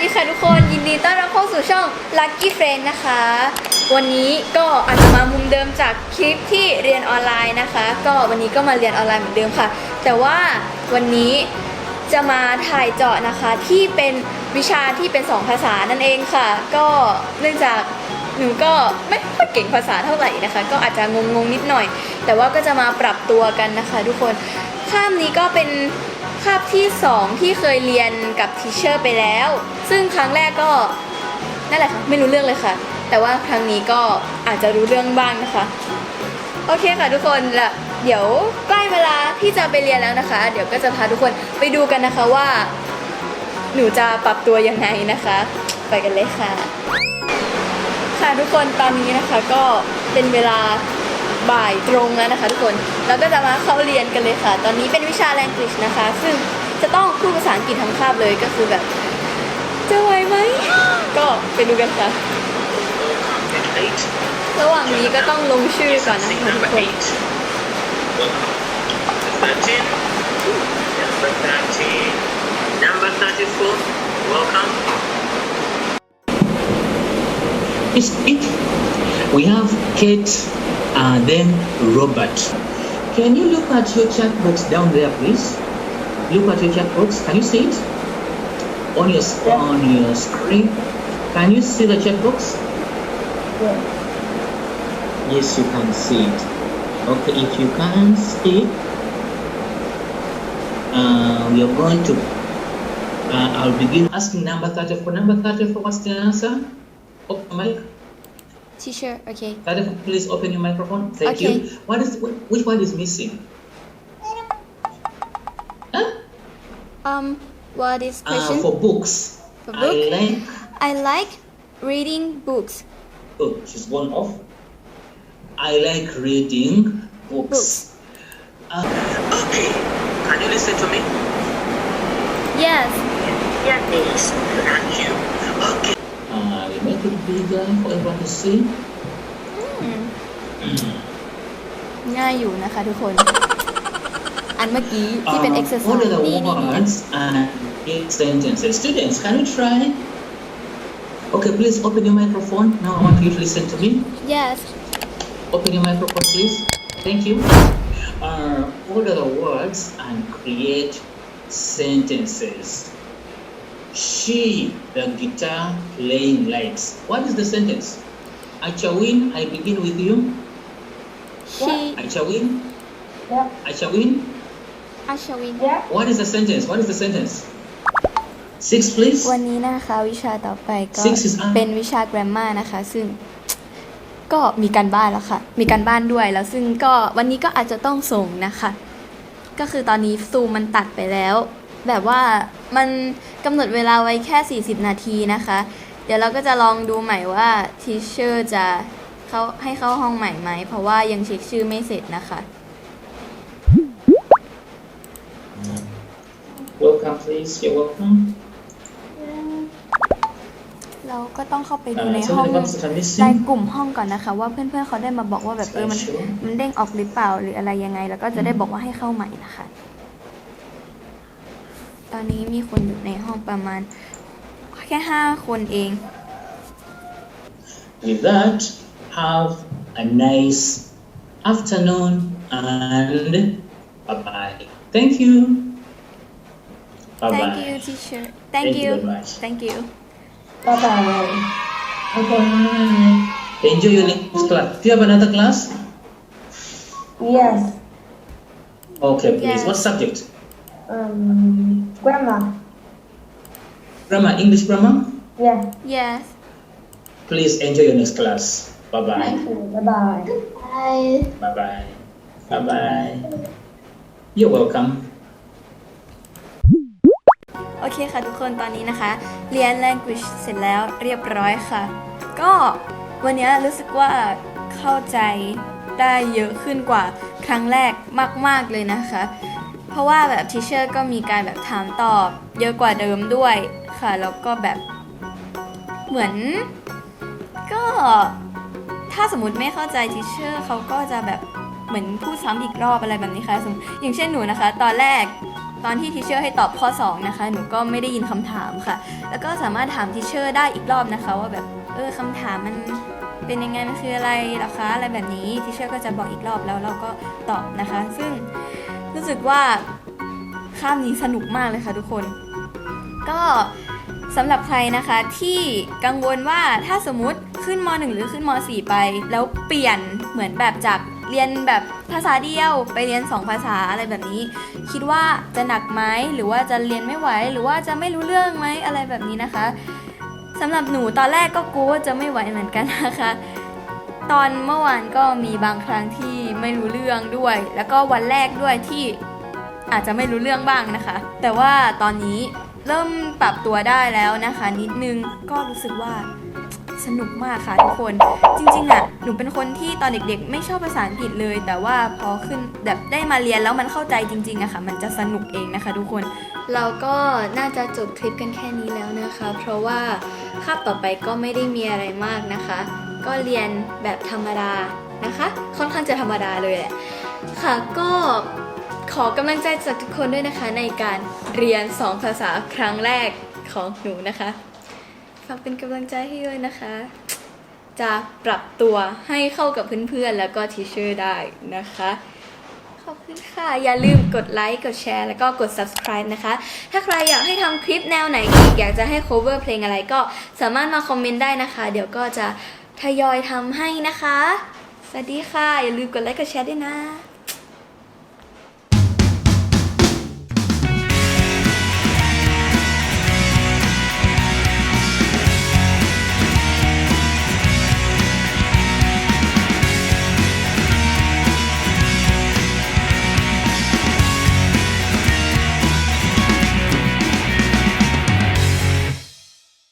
ดีค่ะทุกคนยินดีต้อนรับเข้าสู่ช่อง Lucky Friend นะคะ วันนี้ก็อาจจะมามุมเดิมจากคลิปที่เรียนออนไลน์นะคะ ก็วันนี้ก็มาเรียนออนไลน์เหมือนเดิมค่ะ แต่ว่าวันนี้จะมาถ่ายเจาะนะคะที่เป็นวิชาที่เป็น 2 ภาษานั่นเองค่ะ ก็เนื่องจากหนูก็ไม่ค่อยเก่งภาษาเท่าไหร่นะคะ ก็อาจจะงงๆนิดหน่อย แต่ว่าก็จะมาปรับตัวกันนะคะ ทุกคนข้ามนี้ก็เป็น คาบที่ 2 ที่เคยเรียนกับทีเชอร์ไปแล้ว ซึ่งครั้งแรกก็นั่นแหละค่ะไม่รู้เรื่องเลยค่ะ แต่ว่าครั้งนี้ก็อาจจะรู้เรื่องบ้างนะคะ โอเคค่ะทุกคนละเดี๋ยวใกล้เวลาที่จะไปเรียนแล้วนะคะ เดี๋ยวก็จะพาทุกคนไปดูกันนะคะว่า หนูจะปรับตัวยังไงนะคะ ไปกันเลยค่ะ ค่ะทุกคนตอนนี้นะคะก็เป็นเวลา บ่ายตรงแล้วนะคะทุกคนเราก็จะมาเข้าเรียนกันเลยค่ะ ตอนนี้เป็นวิชา language นะคะ ซึ่งจะต้องพูดภาษาอังกฤษทั้งคาบเลยก็คือแบบจะไหวไหมก็ไปดูกันค่ะระหว่างนี้ก็ต้องลงชื่อก่อนนะคะทุกคน Is it. We have Kate and then Robert. Can you look at your chat box down there, please? Look at your chat box. Can you see it? On your s- on your screen. Can you see the chat box? Yes, you can see it. Okay, if you can't see it, uh, we are going to. Uh, I'll begin asking number 34. Number 34, what's the answer? Open mic. Teacher okay please open your microphone. Thank Okay. you. What is which one is missing? Huh? um what is Uh, for books. For I book? like. I like reading books Oh, she's one off. I like reading books. Books. Uh, Okay. Can you listen to me? yes Yes, please. Thank you. Okay uh, we make it bigger for everyone to see. ง่ายอยู่นะคะทุกคน อันเมื่อกี้ที่เป็น Uh, exercise what are the นี่นี่นี่ words and big sentences? Students, can you try? Okay, please open your microphone. Now I want you to listen to me. yes Open your microphone, please. Thank you. Uh, order the words and create sentences. She, the guitar playing likes. What is the sentence? Achawin, I begin with you. she Achawin, Yeah. Achawin. Ashwin Yeah. What is the sentence? What is the sentence? Six, please. วันนี้นะคะวิชาต่อไปก็ Six is up. เป็นวิชา grammar นะคะ ซึ่งก็มีการบ้านแล้วค่ะ มีการบ้านด้วยแล้วซึ่งก็วันนี้ก็อาจจะต้องส่งนะคะ ก็คือตอนนี้ซูมมันตัดไปแล้ว แบบว่ามันกำหนดเวลาไว้แค่ 40 นาทีนะคะ เดี๋ยวเราก็จะลองดูใหม่ว่าทีเชอร์จะเขาให้เข้าห้องใหม่ไหม เพราะว่ายังเช็คชื่อไม่เสร็จนะคะ Welcome, please. You're welcome. เราก็ต้องเข้าไปดู Uh, ใน so ห้อง the ones that are ใน missing. กลุ่มห้องก่อนนะคะ ว่าเพื่อนๆเขาได้มาบอกว่าแบบเออมัน Sure. มันเด้งออกหรือเปล่าหรืออะไรยังไง แล้วก็จะได้บอกว่าให้เข้าใหม่นะคะต อนนี้มีคนอยู่ในห้องประมาณ แค่ห้าคนเอง With that, have a nice afternoon and bye bye. Thank you. Bye thank bye. you teacher thank Thank you you very much. thank you Bye bye. Bye bye. Enjoy your next class. Do you have another class? Yes. Okay, please. Yes. What subject? Um, grammar. Grammar, English grammar? Yeah. yes Please enjoy your next class. Bye bye. Thank you. Bye bye. bye Bye bye. Bye bye. You're welcome. โอเคค่ะทุกคนตอนนี้นะคะ เรียน language เสร็จแล้วเรียบร้อยค่ะ ก็วันนี้รู้สึกว่าเข้าใจได้เยอะขึ้นกว่าครั้งแรกมาก ๆ เลยนะคะ เพราะว่าแบบทีเชอร์ก็มีการแบบถามตอบเยอะกว่าเดิมด้วยค่ะ แล้วก็แบบเหมือน ก็ถ้าสมมติไม่เข้าใจทีเชอร์เขาก็จะแบบเหมือนพูดซ้ำอีกรอบอะไรแบบนี้ค่ะสมมติอย่างเช่นหนูนะคะ ตอนแรกตอนที่ทิเชอร์ให้ตอบข้อ 2 นะคะ หนูก็ไม่ได้ยินคำถามค่ะ แล้วก็สามารถถามทิเชอร์ได้อีกรอบนะคะ ว่าแบบเออคำถามมันเป็นยังไงมันคืออะไรหรอคะอะไรแบบนี้ทิเชอร์ก็จะบอกอีกรอบแล้วเราก็ตอบนะคะ ซึ่ง รู้สึกว่าคาบนี้สนุกมากเลยค่ะทุกคน ก็สำหรับใครนะคะที่กังวลว่าถ้าสมมติขึ้นม .1 หรือขึ้นม .4 ไป แล้วเปลี่ยนเหมือนแบบจากเรียนแบบภาษาเดียวไปเรียน 2 ภาษาอะไรแบบนี้ คิดว่าจะหนักไหมหรือว่าจะเรียนไม่ไหว หรือว่าจะไม่รู้เรื่องไหมอะไรแบบนี้นะคะสำหรับหนูตอนแรกก็กลัวว่าจะไม่ไหวเหมือนกันนะคะ ตอนเมื่อวานก็มีบางครั้งที่ ไม่รู้เรื่องด้วย แล้วก็วันแรกด้วยที่อาจจะไม่รู้เรื่องบ้างนะคะ แต่ว่าตอนนี้เริ่มปรับตัวได้แล้วนะคะ นิดนึงก็รู้สึกว่าสนุกมากค่ะทุกคน จริงๆอะหนูเป็นคนที่ตอนเด็กๆ ไม่ชอบภาษาอังกฤษเลย แต่ว่าพอขึ้นแบบได้มาเรียนแล้วมันเข้าใจจริงๆอะค่ะ มันจะสนุกเองนะคะ ทุกคน เราก็น่าจะจบคลิปกันแค่นี้แล้วนะคะ เพราะว่าคาบต่อไปก็ไม่ได้มีอะไรมากนะคะ ก็เรียนแบบธรรมดา นะคะ ค่อนข้างจะธรรมดาเลยแหละค่ะก็ขอกำลังใจจากทุกคนด้วยนะคะ ในการเรียน 2 ภาษาครั้งแรกของหนูนะคะฝากเป็นกำลังใจให้ด้วยนะคะ จะปรับตัวให้เข้ากับเพื่อนๆ แล้วก็ทีเชอร์ได้นะคะ ขอบคุณค่ะ อย่าลืมกดไลค์ กดแชร์ แล้วก็กด subscribe นะคะ ถ้าใครอยากให้ทำคลิปแนวไหนอีก อยากจะให้ cover เพลงอะไรก็สามารถมาคอมเมนต์ได้นะคะ เดี๋ยวก็จะทยอยทำให้นะคะ สวัสดีค่ะ อย่าลืมกดไลค์กดแชร์ด้วยนะ